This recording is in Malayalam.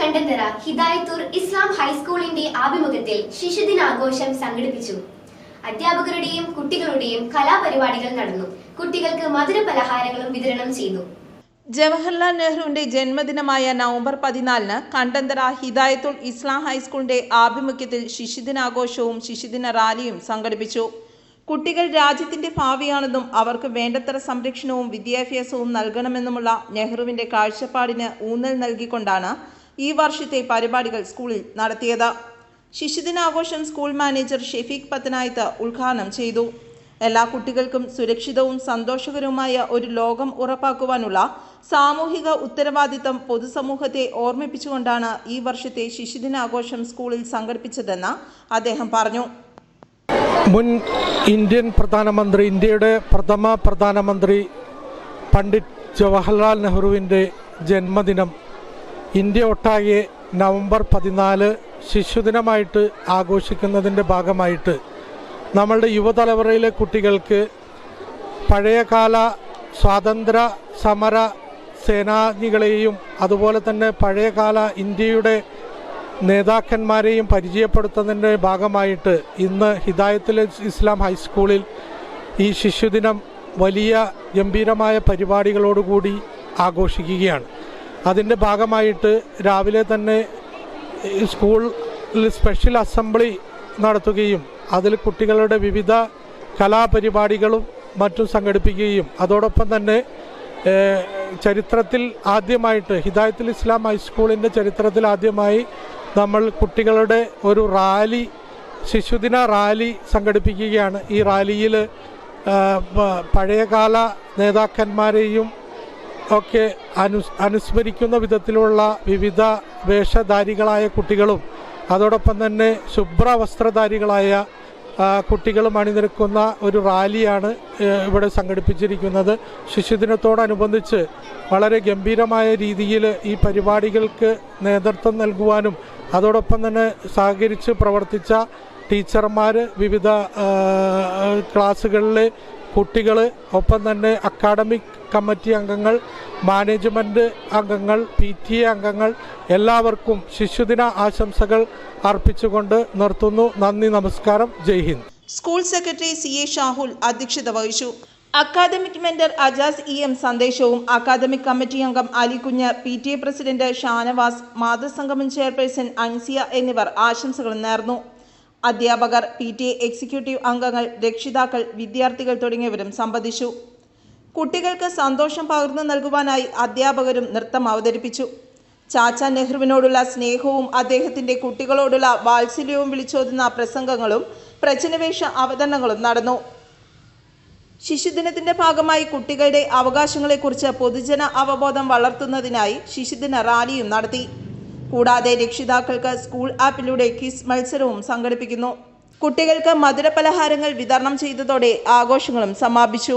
കണ്ടന്തറ ഹിദായത്തൂർ ഇസ്ലാം ഹൈസ്കൂളിന്റെ ആഭിമുഖ്യത്തിൽ ശിശുദിനാഘോഷം സംഘടിപ്പിച്ചു. അധ്യാപകരുടെയും കുട്ടികളുടെയും കലാപരിപാടികൾ നടന്നു. കുട്ടികൾക്ക് മധുര പലഹാരങ്ങളും വിതരണം ചെയ്തു. ജവഹർലാൽ നെഹ്റുവിന്റെ ജന്മദിനമായ നവംബർ പതിനാലിന് കണ്ടന്തറ ഹിദായത്തുൽ ഇസ്ലാം ഹൈസ്കൂളിന്റെ ആഭിമുഖ്യത്തിൽ ശിശുദിനാഘോഷവും ശിശുദിന റാലിയും സംഘടിപ്പിച്ചു. കുട്ടികൾ രാജ്യത്തിന്റെ ഭാവിയാണെന്നും അവർക്ക് വേണ്ടത്ര സംരക്ഷണവും വിദ്യാഭ്യാസവും നൽകണമെന്നുമുള്ള നെഹ്റുവിന്റെ കാഴ്ചപ്പാടിന് ഊന്നൽ നൽകിക്കൊണ്ടാണ് ഈ വർഷത്തെ പരിപാടികൾ സ്കൂളിൽ നടത്തിയത്. ശിശുദിനാഘോഷം സ്കൂൾ മാനേജർ ഷെഫീഖ് പത്തനായത്ത് ഉദ്ഘാടനം ചെയ്തു. എല്ലാ കുട്ടികൾക്കും സുരക്ഷിതവും സന്തോഷകരവുമായ ഒരു ലോകം ഉറപ്പാക്കുവാനുള്ള സാമൂഹിക ഉത്തരവാദിത്തം പൊതുസമൂഹത്തെ ഓർമ്മിപ്പിച്ചുകൊണ്ടാണ് ഈ വർഷത്തെ ശിശുദിനാഘോഷം സ്കൂളിൽ സംഘടിപ്പിച്ചതെന്ന് അദ്ദേഹം പറഞ്ഞു. മുൻ ഇന്ത്യൻ പ്രധാനമന്ത്രി ഇന്ത്യയുടെ പ്രഥമ പ്രധാനമന്ത്രി പണ്ഡിറ്റ് ജവഹർലാൽ നെഹ്റുവിന്റെ ജന്മദിനം ഇന്ത്യ ഒട്ടാകെ നവംബർ പതിനാല് ശിശുദിനമായിട്ട് ആഘോഷിക്കുന്നതിന്റെ ഭാഗമായിട്ട് നമ്മളുടെ യുവതലമുറയിലെ കുട്ടികൾക്ക് പഴയകാല സ്വാതന്ത്ര്യ സമര സേനാനികളെയും അതുപോലെ തന്നെ പഴയകാല ഇന്ത്യയുടെ നേതാക്കന്മാരെയും പരിചയപ്പെടുത്തുന്നതിന്റെ ഭാഗമായിട്ട് ഇന്ന് ഹിദായത്തിൽ ഇസ്ലാം ഹൈസ്കൂളിൽ ഈ ശിശുദിനം വലിയ ഗംഭീരമായ പരിപാടികളോടുകൂടി ആഘോഷിക്കുകയാണ്. അതിന്റെ ഭാഗമായിട്ട് രാവിലെ തന്നെ സ്കൂളിൽ സ്പെഷ്യൽ അസംബ്ലി നടത്തുകയും അതിൽ കുട്ടികളുടെ വിവിധ കലാപരിപാടികളും മറ്റും സംഘടിപ്പിക്കുകയും അതോടൊപ്പം തന്നെ ചരിത്രത്തിൽ ആദ്യമായിട്ട് ഹിദായത്തുൽ ഇസ്ലാം ഹൈസ്കൂളിന്റെ ചരിത്രത്തിൽ ആദ്യമായി നമ്മൾ കുട്ടികളുടെ ഒരു റാലി ശിശുദിന റാലി സംഘടിപ്പിക്കുകയാണ്. ഈ റാലിയിൽ പഴയകാല നേതാക്കന്മാരെയും ഒക്കെ അനു അനുസ്മരിക്കുന്ന വിധത്തിലുള്ള വിവിധ വേഷധാരികളായ കുട്ടികളും അതോടൊപ്പം തന്നെ ശുഭ്ര വസ്ത്രധാരികളായ കുട്ടികളും അണിനിരക്കുന്ന ഒരു റാലിയാണ് ഇവിടെ സംഘടിപ്പിച്ചിരിക്കുന്നത്. ശിശുദിനത്തോടനുബന്ധിച്ച് വളരെ ഗംഭീരമായ രീതിയിൽ ഈ പരിപാടികൾക്ക് നേതൃത്വം നൽകുവാനും അതോടൊപ്പം തന്നെ സഹകരിച്ച് പ്രവർത്തിച്ച ടീച്ചർമാർ വിവിധ ക്ലാസ്സുകളിലെ കുട്ടികൾ ഒപ്പം തന്നെ അക്കാഡമിക് കമ്മിറ്റി അംഗങ്ങൾ മാനേജ്മെന്റ് അംഗങ്ങൾ പി ടി എ അംഗങ്ങൾ എല്ലാവർക്കും ശിശുദിന ആശംസകൾ അർപ്പിച്ചുകൊണ്ട് നിർത്തുന്നു. നന്ദി നമസ്കാരം. ജയ് Hind. School secretary C A Shahul അധ്യക്ഷത വഹിച്ചു. Academic mentor Ajas E M സന്ദേശവും അക്കാദമിക് കമ്മിറ്റി അംഗം Alikunju P T A president Shanavas മാതൃസംഗമം chairperson Ansiya എന്നിവർ ആശംസകൾ നേർന്നു. അധ്യാപകർ പി ടി എ എക്സിക്യൂട്ടീവ് അംഗങ്ങൾ രക്ഷിതാക്കൾ വിദ്യാർത്ഥികൾ തുടങ്ങിയവരും സംബന്ധിച്ചു. കുട്ടികൾക്ക് സന്തോഷം പകർന്നു നൽകുവാനായി അധ്യാപകരും നൃത്തം അവതരിപ്പിച്ചു. ചാച്ച നെഹ്റുവിനോടുള്ള സ്നേഹവും അദ്ദേഹത്തിന്റെ കുട്ടികളോടുള്ള വാത്സല്യവും വിളിച്ചോതുന്ന പ്രസംഗങ്ങളും പ്രചനവേഷ അവതരണങ്ങളും നടന്നു. ശിശുദിനത്തിന്റെ ഭാഗമായി കുട്ടികളുടെ അവകാശങ്ങളെക്കുറിച്ച് പൊതുജന അവബോധം വളർത്തുന്നതിനായി ശിശുദിന റാലിയും നടത്തി. കൂടാതെ രക്ഷിതാക്കൾക്ക് സ്കൂൾ ആപ്പിലൂടെ ക്വിസ് മത്സരവും സംഘടിപ്പിക്കുന്നു. കുട്ടികൾക്ക് മധുരപലഹാരങ്ങൾ വിതരണം ചെയ്തതോടെ ആഘോഷങ്ങളും സമാപിച്ചു.